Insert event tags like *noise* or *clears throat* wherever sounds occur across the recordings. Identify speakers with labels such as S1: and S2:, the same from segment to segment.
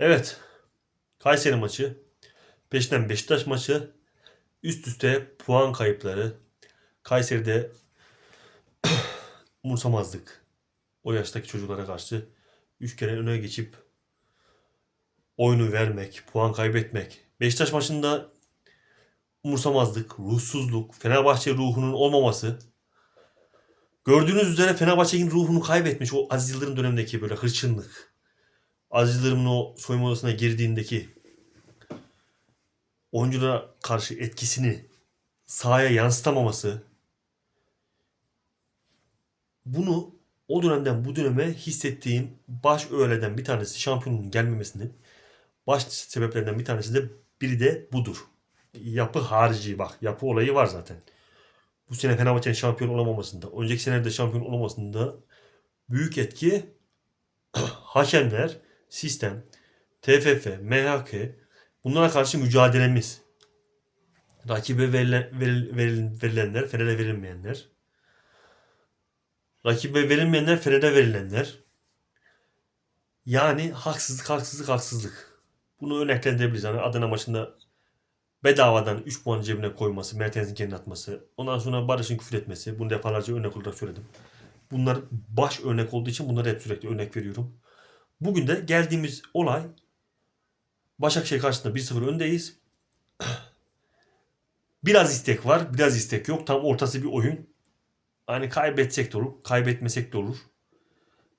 S1: Evet. Kayseri maçı. Peşinden Beşiktaş maçı. Üst üste puan kayıpları. Kayseri'de *clears throat* umursamazlık. O yaştaki çocuklara karşı üç kere öne geçip oyunu vermek, puan kaybetmek. Beşiktaş maçında umursamazlık, ruhsuzluk, Fenerbahçe ruhunun olmaması. Gördüğünüz üzere Fenerbahçe'nin ruhunu kaybetmiş o Aziz Yıldırım dönemindeki böyle hırçınlık. Aziz Yıldırım'ın o soyunma odasına girdiğindeki oyunculara karşı etkisini sahaya yansıtamaması bunu o dönemden bu döneme hissettiğim baş öğleden bir tanesi şampiyonun gelmemesinin baş sebeplerinden bir tanesi de biri de budur. Yapı harici bak yapı olayı var zaten. Bu sene Fenerbahçe'nin şampiyon olamamasında, önceki senelerde şampiyon olamasında büyük etki *clears throat* hakemler, sistem, TFF, MHK bunlara karşı mücadelemiz. Rakibe verilen, veril- veril- verilenler, Fener'e verilmeyenler. Rakibe verilmeyenler, Fener'e verilenler. Yani haksızlık, haksızlık, haksızlık. Bunu örneklendirebiliriz. Yani Adana maçında bedavadan 3 puan cebine koyması, Mertens'in kendine atması, ondan sonra Barış'ın küfür etmesi. Bunu defalarca örnek olarak söyledim. Bunlar baş örnek olduğu için bunları hep sürekli örnek veriyorum. Bugün de geldiğimiz olay Başakşehir karşısında 1-0 öndeyiz. *clears throat* Biraz istek var, biraz istek yok. Tam ortası bir oyun. Hani kaybetsek de olur, kaybetmesek de olur.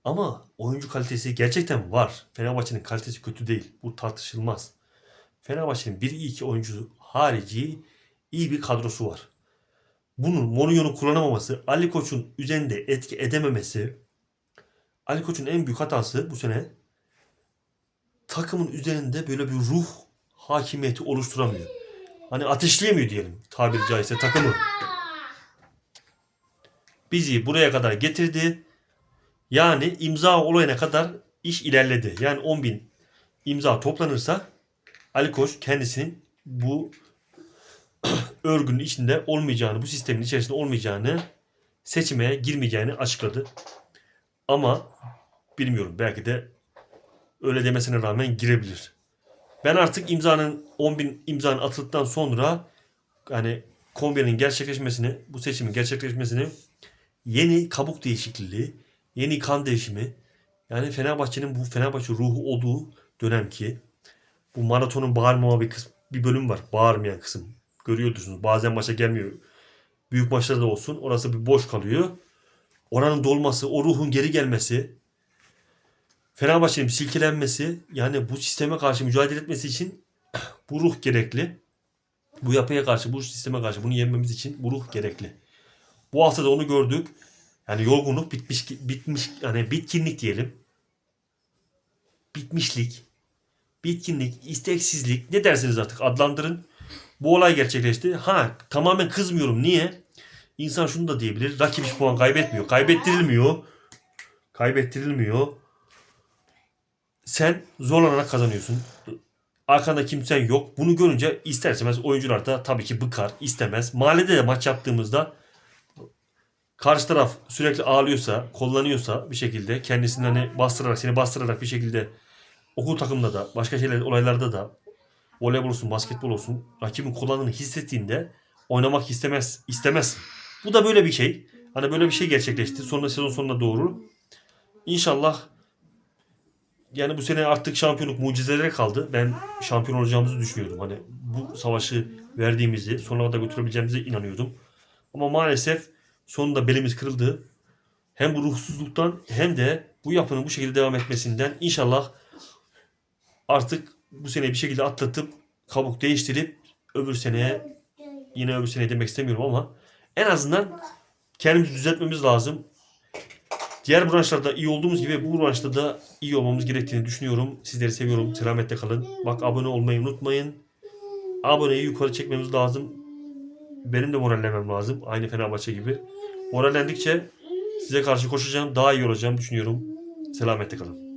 S1: Ama oyuncu kalitesi gerçekten var. Fenerbahçe'nin kalitesi kötü değil. Bu tartışılmaz. Fenerbahçe'nin 1-2 oyuncu harici iyi bir kadrosu var. Bunun Mourinho'nun kullanamaması, Ali Koç'un üzerinde etki edememesi, Ali Koç'un en büyük hatası bu sene takımın üzerinde böyle bir ruh hakimiyeti oluşturamıyor. Hani ateşleyemiyor diyelim tabiri caizse takımı. Bizi buraya kadar getirdi. Yani imza olayına kadar iş ilerledi. Yani 10 bin imza toplanırsa Ali Koç kendisinin bu *clears throat* örgünün içinde olmayacağını, bu sistemin içerisinde olmayacağını, seçime girmeyeceğini açıkladı. Ama bilmiyorum belki de öyle demesine rağmen girebilir. Ben artık imzanın 10 bin imzanın atıldıktan sonra hani kombinin gerçekleşmesini, bu seçimin gerçekleşmesini yeni kabuk değişikliği, yeni kan değişimi yani Fenerbahçe'nin bu Fenerbahçe ruhu olduğu dönem ki bu maratonun bağırmama bir kısım, bir bölüm var. Bağırmayan kısım. Görüyorsunuz. Bazen maça gelmiyor. Büyük maçlarda olsun. Orası bir boş kalıyor. Oranın dolması, o ruhun geri gelmesi, Fenerbahçe'nin silkelenmesi, yani bu sisteme karşı mücadele etmesi için *clears throat* bu ruh gerekli. Bu yapıya karşı, bu sisteme karşı bunu yenmemiz için bu ruh gerekli. Bu hafta da onu gördük. Yani yorgunluk bitmiş, bitmiş, yani bitkinlik diyelim. Bitmişlik, bitkinlik, isteksizlik ne dersiniz artık adlandırın. Bu olay gerçekleşti. Ha tamamen kızmıyorum. Niye? İnsan şunu da diyebilir. Rakip hiç puan kaybetmiyor. Kaybettirilmiyor. Kaybettirilmiyor. Sen zorlanarak kazanıyorsun. Arkanda kimsen yok. Bunu görünce ister istemez oyuncular da tabii ki bıkar, istemez. Mahallede de maç yaptığımızda karşı taraf sürekli ağlıyorsa, kullanıyorsa bir şekilde kendisini hani bastırarak, seni bastırarak bir şekilde okul takımında da, başka şeyler, olaylarda da voleybol olsun, basketbol olsun rakibin kullandığını hissettiğinde oynamak istemez, istemez. Bu da böyle bir şey. Hani böyle bir şey gerçekleşti. Sonra sezon sonuna doğru. İnşallah yani bu sene artık şampiyonluk mucizelere kaldı. Ben şampiyon olacağımızı düşünüyordum. Hani bu savaşı verdiğimizi, sonuna da götürebileceğimize inanıyordum. Ama maalesef sonunda belimiz kırıldı. Hem bu ruhsuzluktan hem de bu yapının bu şekilde devam etmesinden inşallah artık bu sene bir şekilde atlatıp kabuk değiştirip öbür seneye yine öbür sene demek istemiyorum ama en azından kendimizi düzeltmemiz lazım. Diğer branşlarda iyi olduğumuz gibi bu branşta da iyi olmamız gerektiğini düşünüyorum. Sizleri seviyorum. Selametle kalın. Bak abone olmayı unutmayın. Aboneyi yukarı çekmemiz lazım. Benim de morallemem lazım. Aynı Fenerbahçe gibi. Morallendikçe size karşı koşacağım. Daha iyi olacağım düşünüyorum. Selametle kalın.